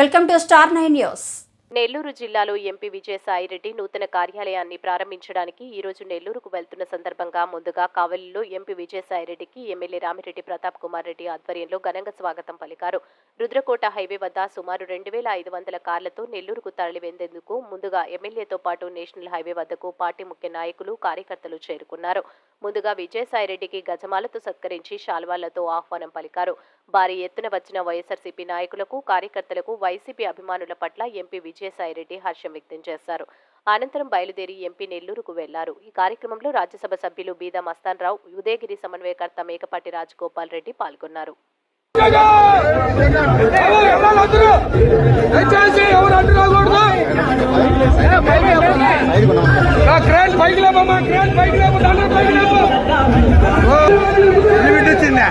Welcome to star nine news. Nellore జిల్లాలో MP Vijayasai Reddy నూతన కార్యాలయాన్ని ప్రారంభించడానికి ఈ రోజు నెల్లూరుకు వెళ్తున్న సందర్భంగా ముందుగా కావలిలో ఎంపీ విజయసాయిరెడ్డికి ఎమ్మెల్యే రామిరెడ్డి ప్రతాప్ కుమార్ రెడ్డి ఆధ్వర్యంలో ఘనంగా స్వాగతం పలికారు. రుద్రకోట హైవే వద్ద సుమారు రెండు వేల ఐదు వందల కార్లతో నెల్లూరుకు తరలివెందేందుకు ముందుగా ఎమ్మెల్యేతో పాటు నేషనల్ హైవే వద్దకు పార్టీ ముఖ్య నాయకులు కార్యకర్తలు చేరుకున్నారు. ముందుగా విజయసాయిరెడ్డికి గజమాలతో సత్కరించి శాల్వాలతో ఆహ్వానం పలికారు. భారీ ఎత్తున వచ్చిన వైఎస్ఆర్సీపీ నాయకులకు కార్యకర్తలకు వైసీపీ అభిమానుల పట్ల ఎంపీ విజయసాయిరెడ్డి హర్షం వ్యక్తం చేశారు. అనంతరం బయలుదేరి ఎంపీ నెల్లూరుకు వెళ్ళారు. ఈ కార్యక్రమంలో రాజ్యసభ సభ్యులు బీదా మస్తాన్ రావు ఉదయగిరి సమన్వయకర్త మేకపాటి రాజగోపాల్ రెడ్డి పాల్గొన్నారు. క్రేన్ పైకి లేపమ్మా క్రేన్ పైకి లేపు దండ పైకి లేపు వచ్చిందా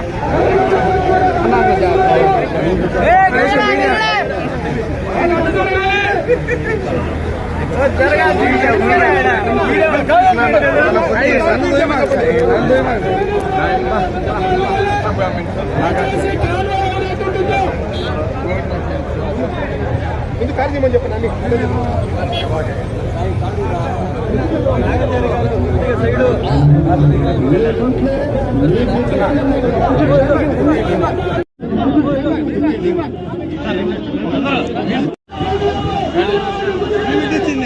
ముందు కాల్ చేయమని చెప్పండి అన్ని చిన్న